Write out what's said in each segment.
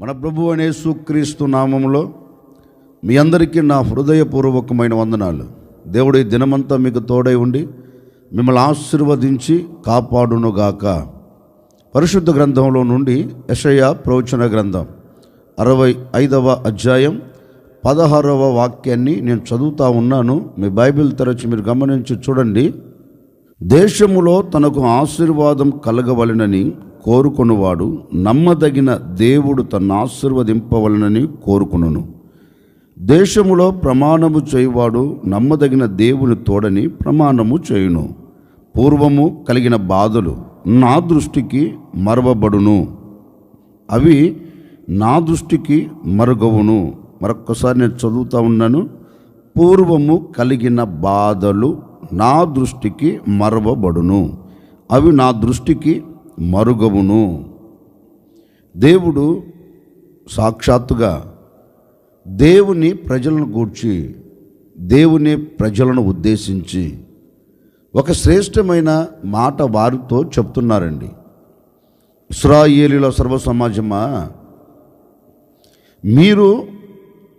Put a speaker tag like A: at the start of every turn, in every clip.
A: మన ప్రభు అనే సుక్రీస్తు నామంలో మీ అందరికీ నా హృదయపూర్వకమైన వందనాలు. దేవుడి దినమంతా మీకు తోడై ఉండి మిమ్మల్ని ఆశీర్వదించి కాపాడునుగాక. పరిశుద్ధ గ్రంథంలో నుండి యషయ ప్రవచన గ్రంథం అరవై ఐదవ అధ్యాయం పదహారవ వాక్యాన్ని నేను చదువుతా ఉన్నాను. మీ బైబిల్ తెరచి మీరు గమనించి చూడండి. దేశములో తనకు ఆశీర్వాదం కలగవలనని కోరుకొనువాడు నమ్మదగిన దేవుడు తన ఆశీర్వదింపవలనని కోరుకును దేశములో ప్రమాణము చేయువాడు నమ్మదగిన దేవుని తోడని ప్రమాణము చేయును. పూర్వము కలిగిన బాధలు నా దృష్టికి మరవబడును. అవి నా దృష్టికి మరుగవును. మరొక్కసారి నేను చదువుతూ ఉన్నాను. పూర్వము కలిగిన బాధలు నా దృష్టికి మరవబడును. అవి నా దృష్టికి మరుగవును. దేవుడు సాక్షాత్తుగా దేవుని ప్రజలను గూర్చి దేవుని ప్రజలను ఉద్దేశించి ఒక శ్రేష్టమైన మాట వారితో చెప్తున్నారండి. ఇస్రాయేలీల సర్వ సమాజమా? మీరు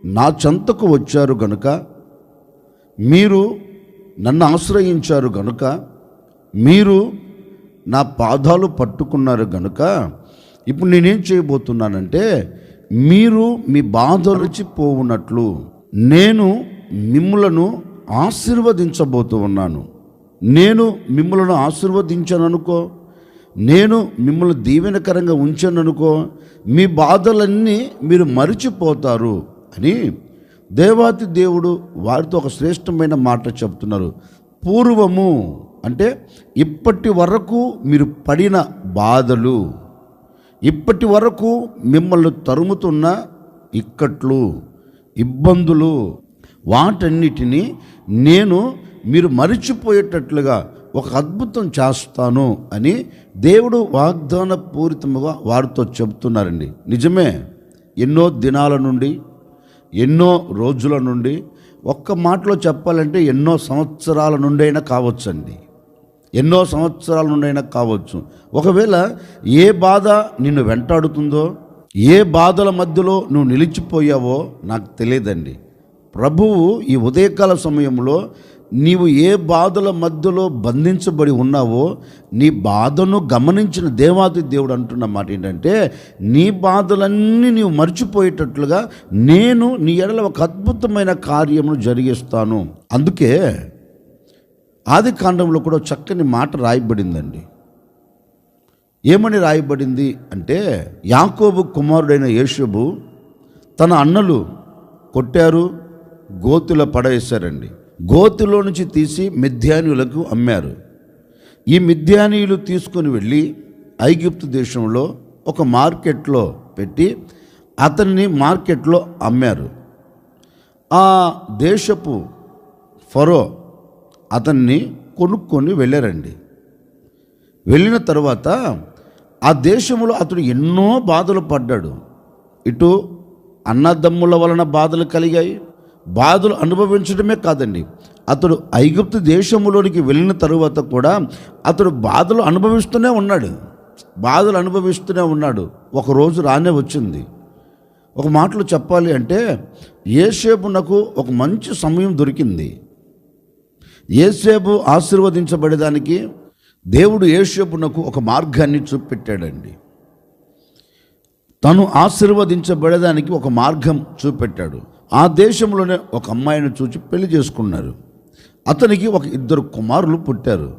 A: నా చెంతకు వచ్చారు గనుక మీరు నన్ను ఆశ్రయించారు గనుక మీరు నా పాదాలు పట్టుకున్నారు గనుక ఇప్పుడు నేనేం చేయబోతున్నానంటే మీరు మీ బాధలు పోవునట్లు నేను మిమ్ములను ఆశీర్వదించబోతూ ఉన్నాను. నేను మిమ్మలను ఆశీర్వదించాను అనుకో నేను మిమ్మల్ని దీవెనకరంగా ఉంచాను అనుకో మీ బాధలన్నీ మీరు మరిచిపోతారు అని దేవాతి దేవుడు వారితో ఒక శ్రేష్టమైన మాట చెప్తున్నారు. పూర్వము అంటే ఇప్పటి వరకు మీరు పడిన బాధలు ఇప్పటి వరకు మిమ్మల్ని తరుముతున్న ఇక్కట్లు ఇబ్బందులు వాటన్నిటినీ నేను మీరు మరిచిపోయేటట్లుగా ఒక అద్భుతం చేస్తాను అని దేవుడు వాగ్దాన పూరితముగా వారితో చెబుతున్నారండి. నిజమే ఎన్నో దినాల నుండి ఎన్నో రోజుల నుండి ఒక్క మాటలో చెప్పాలంటే ఎన్నో సంవత్సరాల నుండైనా కావచ్చండి. ఎన్నో సంవత్సరాల నుండైనా కావచ్చు. ఒకవేళ ఏ బాధ నిన్ను వెంటాడుతుందో ఏ బాధల మధ్యలో నువ్వు నిలిచిపోయావో నాకు తెలియదండి. ప్రభువు ఈ ఉదయకాల సమయంలో నీవు ఏ బాధల మధ్యలో బంధించబడి ఉన్నావో నీ బాధను గమనించిన దేవాది దేవుడు అంటున్న మాట ఏంటంటే నీ బాధలన్నీ నీవు మర్చిపోయేటట్లుగా నేను నీ ఎడల ఒక అద్భుతమైన కార్యమును జరిగిస్తాను. అందుకే ఆది కాండంలో కూడా చక్కని మాట రాయబడిందండి. ఏమని రాయబడింది అంటే యాకోబు కుమారుడైన యేషబు తన అన్నలు కొట్టారు గోతుల పడవేశారండి. గోతులో నుంచి తీసి మిథ్యానీయులకు అమ్మారు. ఈ మిథ్యానీయులు తీసుకొని వెళ్ళి ఐగిప్తు దేశంలో ఒక మార్కెట్లో పెట్టి అతన్ని మార్కెట్లో అమ్మారు. ఆ దేశపు ఫరో అతన్ని కొనుక్కొని వెళ్ళారండి. వెళ్ళిన తర్వాత ఆ దేశంలో అతడు ఎన్నో బాధలు పడ్డాడు. ఇటు అన్నదమ్ముల వలన బాధలు కలిగాయి. బాధలు అనుభవించడమే కాదండి. అతడు ఐగుప్తు దేశంలోనికి వెళ్ళిన తరువాత కూడా అతడు బాధలు అనుభవిస్తూనే ఉన్నాడు. బాధలు అనుభవిస్తూనే ఉన్నాడు. ఒకరోజు రానే వచ్చింది. ఒక మాటలో చెప్పాలి అంటే ఏసేపు నాకు ఒక మంచి సమయం దొరికింది. ఏసేపు ఆశీర్వదించబడేదానికి దేవుడు ఏసేపునకు ఒక మార్గాన్ని చూపెట్టాడండి. తను ఆశీర్వదించబడేదానికి ఒక మార్గం చూపెట్టాడు. ఆ దేశంలోనే ఒక అమ్మాయిని చూచి పెళ్ళి చేసుకున్నారు. అతనికి ఒక ఇద్దరు కుమారులు పుట్టారు.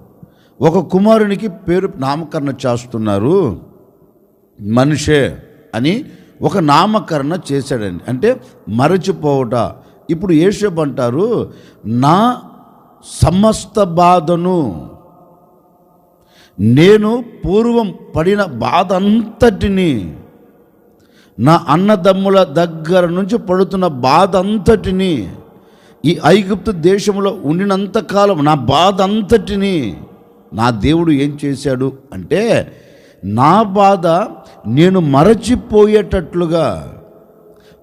A: ఒక కుమారునికి పేరు నామకరణ చేస్తున్నారు. మనిషే అని ఒక నామకరణ చేశాడండి. అంటే మరచిపోవట. ఇప్పుడు ఏషబ్ అంటారు నా సమస్త బాధను నేను పూర్వం పడిన బాధ అంతటిని నా అన్నదమ్ముల దగ్గర నుంచి పడుతున్న బాధ అంతటిని ఈ ఐగుప్తు దేశంలో ఉండినంతకాలం నా బాధ అంతటిని నా దేవుడు ఏం చేశాడు అంటే నా బాధ నేను మరచిపోయేటట్లుగా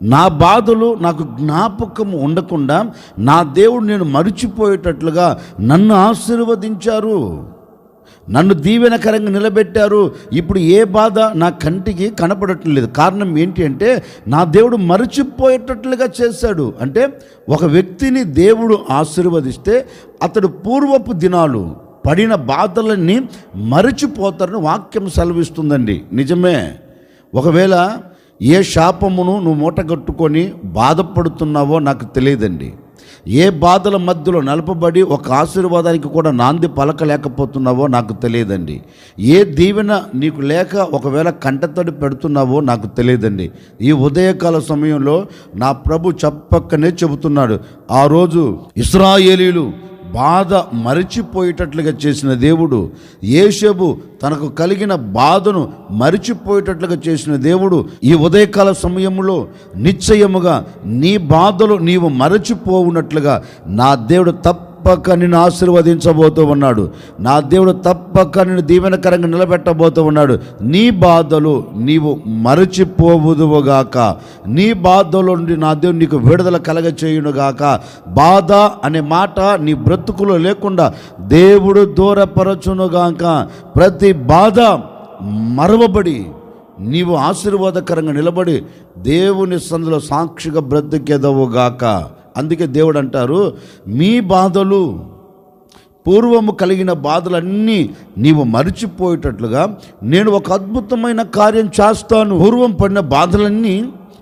A: నా బాధలు నాకు జ్ఞాపకం ఉండకుండా నా దేవుడు నేను మరిచిపోయేటట్లుగా నన్ను ఆశీర్వదించారు. నన్ను దీవెనకరంగా నిలబెట్టారు. ఇప్పుడు ఏ బాధ నా కంటికి కనపడటం లేదు కారణం ఏంటి అంటే నా దేవుడు మరచిపోయేటట్లుగా చేశాడు. అంటే ఒక వ్యక్తిని దేవుడు ఆశీర్వదిస్తే అతడు పూర్వపు దినాలు పడిన బాధలన్నీ మరచిపోతారని వాక్యం సెలవిస్తుందండి. నిజమే. ఒకవేళ ఏ శాపమును నువ్వు మూటగట్టుకొని బాధపడుతున్నావో నాకు తెలియదండి. ఏ బాధల మధ్యలో నలపబడి ఒక ఆశీర్వాదానికి కూడా నాంది పలకలేకపోతున్నావో నాకు తెలియదండి. ఏ దీవెన నీకు లేక ఒకవేళ కంటతడి పెడుతున్నావో నాకు తెలియదండి. ఈ ఉదయకాల సమయంలో నా ప్రభు చెప్పక్కనే చెబుతున్నాడు. ఆ రోజు ఇస్రాయేలీలు బాధ మరిచిపోయేటట్లుగా చేసిన దేవుడు యేషబు తనకు కలిగిన బాధను మరిచిపోయేటట్లుగా చేసిన దేవుడు ఈ ఉదయకాల సమయంలో నిశ్చయముగా నీ బాధలు నీవు మరచిపోవునట్లుగా నా దేవుడు తప్పక నిన్ను ఆశీర్వదించబోతూ ఉన్నాడు. నా దేవుడు తప్పక నిన్ను దీవెనకరంగా నిలబెట్టబోతూ ఉన్నాడు. నీ బాధలు నీవు మరచిపోవుదువుగాక. నీ బాధలో నుండి నా దేవుడు నీకు విడుదల కలగ చేయునుగాక బాధ అనే మాట నీ బ్రతుకులో లేకుండా దేవుడు దూరపరచునుగాక. ప్రతి బాధ మరవబడి నీవు ఆశీర్వాదకరంగా నిలబడి దేవుని సందులో సాక్షిగా బ్రతికెదవుగాక. అందుకే దేవుడు అంటారు మీ బాధలు పూర్వము కలిగిన బాధలన్నీ నీవు మరిచిపోయేటట్లుగా నేను ఒక అద్భుతమైన కార్యం చేస్తాను. పూర్వం పడిన బాధలన్నీ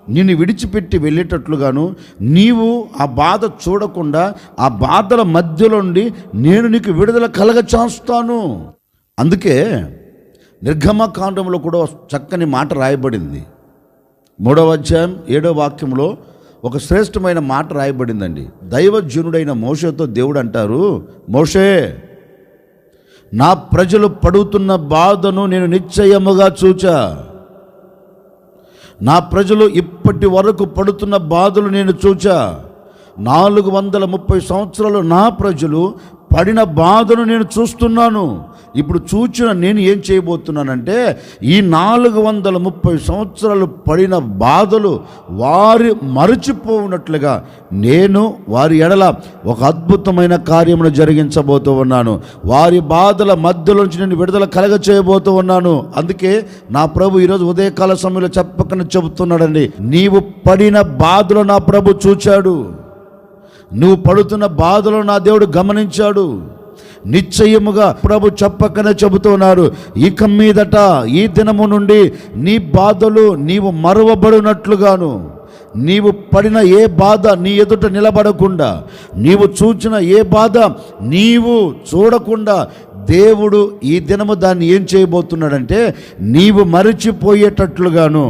A: నిన్ను విడిచిపెట్టి వెళ్ళేటట్లుగాను నీవు ఆ బాధ చూడకుండా ఆ బాధల మధ్యలో నుండి నేను నీకు విడుదల కలగ చేస్తాను. అందుకే నిర్గమకాండంలో కూడా చక్కని మాట రాయబడింది. మూడవ అధ్యాయం ఏడవ వాక్యంలో ఒక శ్రేష్టమైన మాట రాయబడిందండి. దైవజనుడైన మోషతో దేవుడు అంటారు మోషే నా ప్రజలు పడుతున్న బాధను నేను నిశ్చయముగా చూచా. నా ప్రజలు ఇప్పటి వరకు పడుతున్న బాధలు నేను చూచా. నాలుగు వందల ముప్పై సంవత్సరాలు నా ప్రజలు పడిన బాధను నేను చూస్తున్నాను. ఇప్పుడు చూచిన నేను ఏం చేయబోతున్నానంటే ఈ నాలుగు వందల ముప్పై సంవత్సరాలు పడిన బాధలు వారి మరచిపోవునట్లుగా నేను వారి ఎడల ఒక అద్భుతమైన కార్యమును జరిగించబోతూ ఉన్నాను. వారి బాధల మధ్యలోంచి నేను విడుదల కలగ చేయబోతూ ఉన్నాను. అందుకే నా ప్రభు ఈరోజు ఉదయకాల సమయంలో చెప్పకనే చెబుతున్నాడండి నీవు పడిన బాధలు నా ప్రభు చూచాడు. నువ్వు పడుతున్న బాధలు నా దేవుడు గమనించాడు. నిశ్చయముగా ప్రభు చెప్పకనే చెబుతున్నారు. ఇక మీదట ఈ దినము నుండి నీ బాధలు నీవు మరవబడినట్లుగాను నీవు పడిన ఏ బాధ నీ ఎదుట నిలబడకుండా నీవు చూచిన ఏ బాధ నీవు చూడకుండా దేవుడు ఈ దినము దాన్ని ఏం చేయబోతున్నాడంటే నీవు మరిచిపోయేటట్లుగాను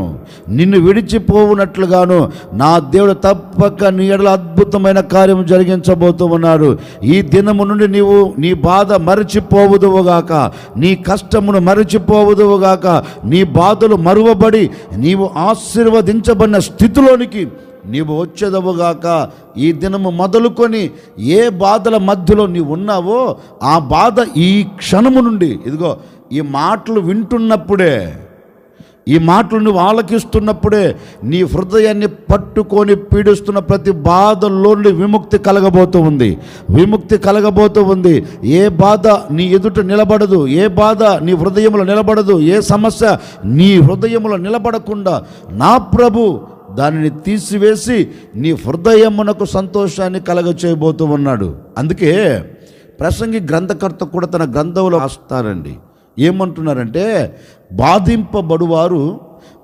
A: నిన్ను విడిచిపోవునట్లుగాను నా దేవుడు తప్పక నీ ఎడల అద్భుతమైన కార్యం జరిగించబోతూ ఉన్నాడు. ఈ దినము నుండి నీవు నీ బాధ మరచిపోవుదువుగాక నీ కష్టమును మరచిపోవుదువుగాక నీ బాధలు మరువబడి నీవు ఆశీర్వదించబడిన స్థితిలోనికి నీవు వచ్చేదవుగాక ఈ దినము మొదలుకొని ఏ బాధల మధ్యలో నీవు ఉన్నావో ఆ బాధ ఈ క్షణము నుండి. ఇదిగో ఈ మాటలు వింటున్నప్పుడే ఈ మాటలు నువ్వు ఆలకిస్తున్నప్పుడే నీ హృదయాన్ని పట్టుకొని పీడిస్తున్న ప్రతి బాధల్లో నుండి విముక్తి కలగబోతూ ఉంది. విముక్తి కలగబోతూ ఉంది. ఏ బాధ నీ ఎదుట నిలబడదు ఏ బాధ నీ హృదయంలో నిలబడదు ఏ సమస్య నీ హృదయంలో నిలబడకుండా నా ప్రభు దానిని తీసివేసి నీ హృదయమునకు సంతోషాన్ని కలగ చేయబోతూ ఉన్నాడు. అందుకే ప్రసంగి గ్రంథకర్త కూడా తన గ్రంథంలో రాస్తారండి. ఏమంటున్నారంటే బాధింపబడువారు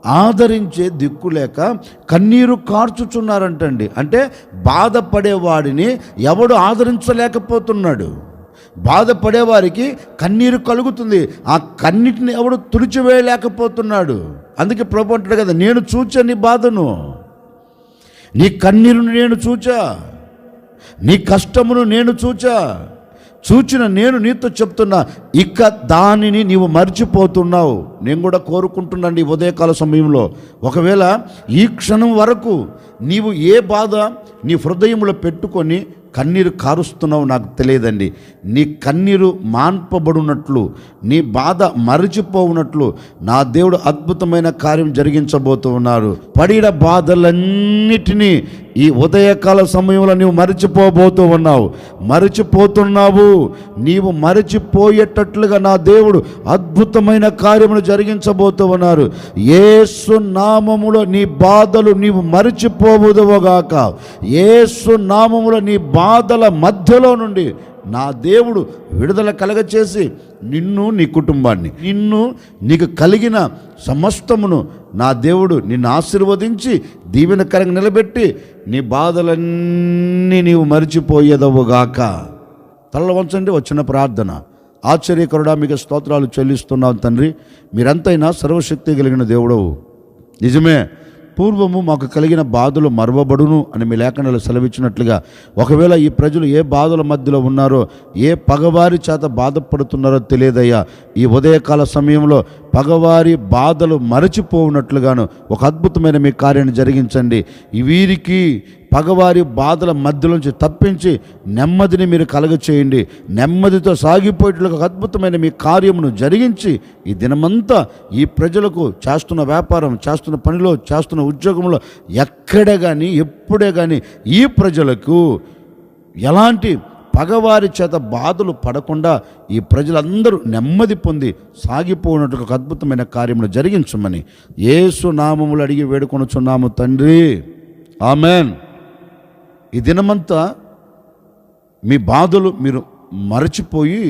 A: ఆదరించే దిక్కు లేక కన్నీరు కార్చుచున్నారంటండి. అంటే బాధపడేవాడిని ఎవడు ఆదరించలేకపోతున్నాడు. బాధపడేవారికి కన్నీరు కలుగుతుంది. ఆ కన్నిటిని ఎవడు తుడిచివేయలేకపోతున్నాడు. అందుకే ప్రభు అంటాడు కదా నేను చూచా నీ బాధను. నీ కన్నీరును నేను చూచా. నీ కష్టమును నేను చూచా. చూచిన నేను నీతో చెప్తున్నా. ఇక దానిని నీవు మర్చిపోతున్నావు. నేను కూడా కోరుకుంటున్నాను ఈ ఉదయకాల సమయంలో. ఒకవేళ ఈ క్షణం వరకు నీవు ఏ బాధ నీ హృదయంలో పెట్టుకొని కన్నీరు కారుస్తున్నావు నాకు తెలియదండి. నీ కన్నీరు మాన్పబడినట్లు నీ బాధ మరచిపోవునట్లు నా దేవుడు అద్భుతమైన కార్యం జరిగించబోతూ ఉన్నారు. పడిన బాధలన్నిటినీ ఈ ఉదయకాల సమయంలో నీవు మరచిపోబోతూ ఉన్నావు. మరచిపోతున్నావు. నీవు మరచిపోయేటట్లుగా నా దేవుడు అద్భుతమైన కార్యములు జరిగించబోతూ ఉన్నారు. ఏసు నామములో నీ బాధలు నీవు మరచిపోవుదువుగాక ఏసు నామములో నీ బాధల మధ్యలో నుండి నా దేవుడు విడుదల కలగచేసి నిన్ను నీ కుటుంబాన్ని నిన్ను నీకు కలిగిన సమస్తమును నా దేవుడు నిన్ను ఆశీర్వదించి దీవెనకరంగా నిలబెట్టి నీ బాధలన్నీ నీవు మరిచిపోయేదవుగాక తల్ల వంచండి వచ్చిన ప్రార్థన. ఆశ్చర్యకరుడా మీకు స్తోత్రాలు చెల్లిస్తున్నాం తండ్రి. మీరంతైనా సర్వశక్తి కలిగిన దేవుడవు. నిజమే పూర్వము మాకు కలిగిన బాధలు మరవబడును అని మీ లేఖనాలు సెలవిచ్చినట్లుగా ఒకవేళ ఈ ప్రజలు ఏ బాధల మధ్యలో ఉన్నారో ఏ పగవారి చేత బాధపడుతున్నారో తెలియదయ్యా. ఈ ఉదయకాల సమయంలో పగవారి బాధలు మరచిపోవునట్లుగాను ఒక అద్భుతమైన మీ కార్యాన్ని జరిగించండి. వీరికి పగవారి బాధల మధ్యలోంచి తప్పించి నెమ్మదిని మీరు కలగ చేయండి నెమ్మదితో సాగిపోయేట్లకు అద్భుతమైన మీ కార్యమును జరిగించి ఈ దినమంతా ఈ ప్రజలకు చేస్తున్న వ్యాపారం చేస్తున్న పనిలో చేస్తున్న ఉద్యోగంలో ఎక్కడే కానీ ఎప్పుడే కానీ ఈ ప్రజలకు ఎలాంటి పగవారి చేత బాధలు పడకుండా ఈ ప్రజలందరూ నెమ్మది పొంది సాగిపోయినట్టు ఒక అద్భుతమైన కార్యములు జరిగించమని ఏసు నామములు అడిగి వేడుకొనుచున్నాము తండ్రి. ఆమెన్. ఈ దినమంతా మీ బాధలు మీరు మరచిపోయి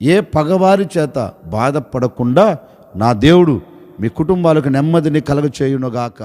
A: ఏ పగవారి చేత బాధపడకుండా నా దేవుడు మీ కుటుంబాలకు నెమ్మదిని కలగ చేయునుగాక